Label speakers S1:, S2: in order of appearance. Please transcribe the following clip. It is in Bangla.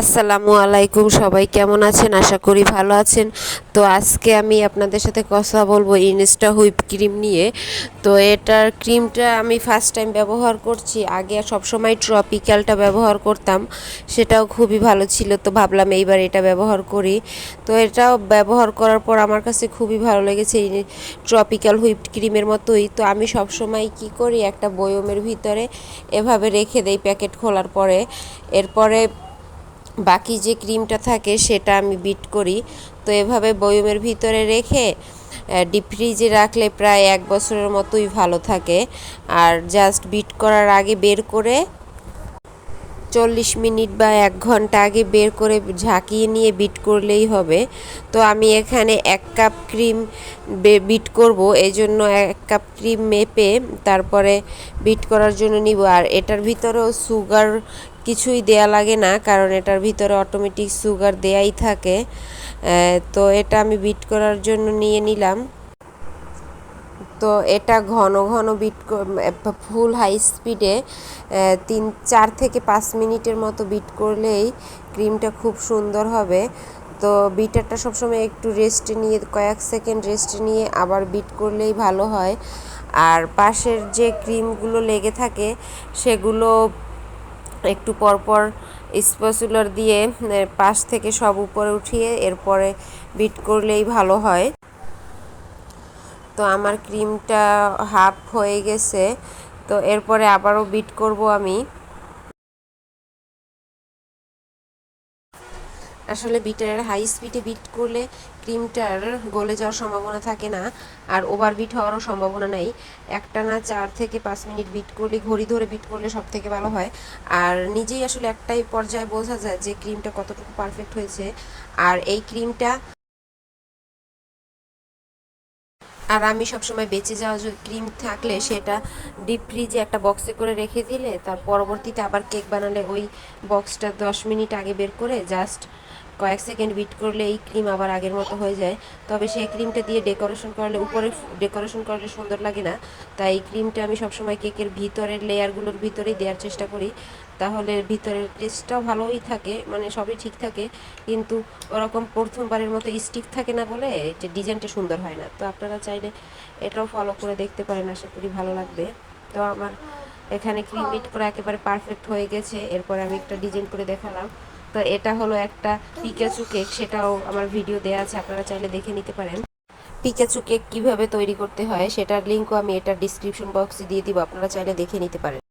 S1: আসসালামু আলাইকুম, সবাই কেমন আছেন? আশা করি ভালো আছেন। তো আজকে আমি আপনাদের সাথে কথা বলব ইনস্টা হুইপ ক্রিম নিয়ে। তো এটার ক্রিমটা আমি ফার্স্ট টাইম ব্যবহার করছি। আগে সবসময় ট্রপিক্যালটা ব্যবহার করতাম। সেটাও খুবই ভালো ছিল। তো ভাবলাম এইবার এটা ব্যবহার করি। তো এটাও ব্যবহার করার পর আমার কাছে খুবই ভালো লেগেছে ট্রপিক্যাল হুইপ ক্রিমের মতোই। তো আমি সবসময় কি করি? একটা বয়মের ভিতরে এভাবে রেখে দেই প্যাকেট খোলার পরে। এরপরে বাকি যে ক্রিমটা থাকে সেটা আমি বিট করি। তো এভাবে বয়মের ভিতরে রেখে ডিপ ফ্রিজে রাখলে প্রায় এক বছরের মতোই ভালো থাকে। আর জাস্ট বিট করার আগে বের করে চল্লিশ মিনিট বা এক ঘণ্টা আগে বের করে ঝাঁকিয়ে নিয়ে বিট করলেই হবে। তো আমি এখানে এক কাপ ক্রিম বিট করব। এই জন্য এক কাপ ক্রিম মেপে তারপরে বিট করার জন্য নিব। আর এটার ভিতরেও সুগার কিছুই দেয়া লাগে না, কারণ এটার ভিতরে অটোমেটিক সুগার দেয়াই থাকে। তো এটা আমি বিট করার জন্য নিয়ে নিলাম। তো এটা ঘন ঘন বিট ফুল হাই স্পিডে তিন, চার থেকে পাঁচ মিনিটের মতো বিট করলেই ক্রিমটা খুব সুন্দর হবে। তো বিটারটা সবসময় একটু রেস্টে নিয়ে, কয়েক সেকেন্ড রেস্টে নিয়ে আবার বিট করলেই ভালো হয়। আর পাশের যে ক্রিমগুলো লেগে থাকে, সেগুলো একটু পরপর স্পেসুলার দিয়ে পাশ থেকে সব উপরে উঠিয়ে এরপরে বিট করলেই ভালো হয়। তো আমার ক্রিমটা হাফ হয়ে গেছে, তো এরপরে আবারও বিট করব আমি। আসলে বিটারের হাই স্পিডে বিট করলে ক্রিমটার গলে যাওয়ার সম্ভাবনা থাকে না, আর ওভার বিট হওয়ারও সম্ভাবনা নেই। একটা না চার থেকে পাঁচ মিনিট বিট করলে, ঘড়ি ধরে বিট করলে সব থেকে ভালো হয়। আর নিজেই আসলে একটাই পর্যায়ে বোঝা যায় যে ক্রিমটা কতটুকু পারফেক্ট হয়েছে। আর এই ক্রিমটা আর আমি সবসময় বেঁচে যাওয়া ক্রিম থাকলে সেটা ডিপ ফ্রিজে একটা বক্সে করে রেখে দিলে তার পরবর্তীতে আবার কেক বানালে ওই বক্সটা দশ মিনিট আগে বের করে জাস্ট কয়েক সেকেন্ড বিট করলে এই ক্রিম আবার আগের মতো হয়ে যায়। তবে সেই ক্রিমটা দিয়ে ডেকোরেশন করলে উপরে ডেকোরেশন করলে সুন্দর লাগে না। তাই এই ক্রিমটা আমি সবসময় কেকের ভিতরের লেয়ারগুলোর ভিতরেই দেওয়ার চেষ্টা করি। তাহলে ভিতরের টেস্টটাও ভালোই থাকে মানে সবই ঠিক থাকে, কিন্তু ওরকম প্রথমবারের মতো স্টিক থাকে না বলে ডিজাইনটা সুন্দর হয় না। তো আপনারা চাইলে এটাও ফলো করে দেখতে পারেন, আশা করি ভালো লাগবে। তো আমার এখানে ক্রিম মিট করে একেবারে পারফেক্ট হয়ে গেছে, এরপরে আমি একটা ডিজাইন করে দেখালাম। তো এটা হলো একটা পিকাচু কেক সেটাও আমার ভিডিও দেওয়া আছে, আপনারা চাইলে দেখে নিতে পারেন। পিকাচু কেক কীভাবে তৈরি করতে হয়, সেটার লিঙ্কও আমি এটা ডিসক্রিপশন বক্সে দিয়ে দিব, আপনারা চাইলে দেখে নিতে পারেন।